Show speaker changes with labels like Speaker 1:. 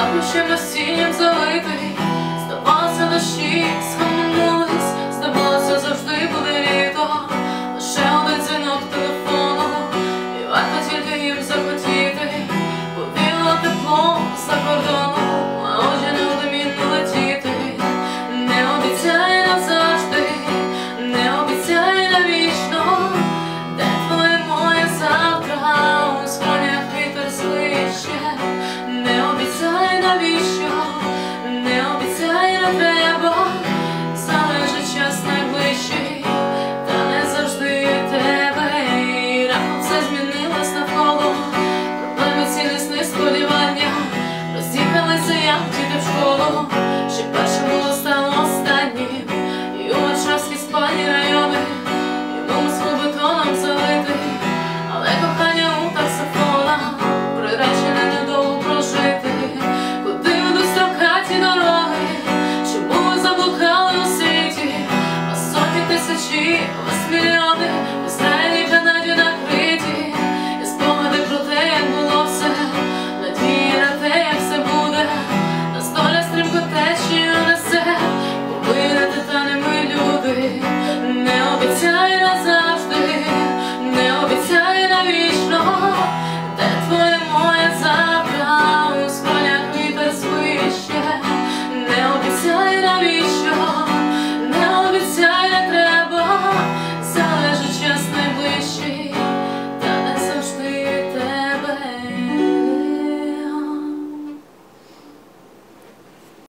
Speaker 1: Там ще насінням залитий. було, що перше стало останнім, і у Варшавській спальні райони, йому скубиконом залити, але кохання у таксофона приречене недовго прожити, куди ведуть строкаті дороги, чому ми заблукали у світі, а сотні тисячі, ось мільйони, в Канаді на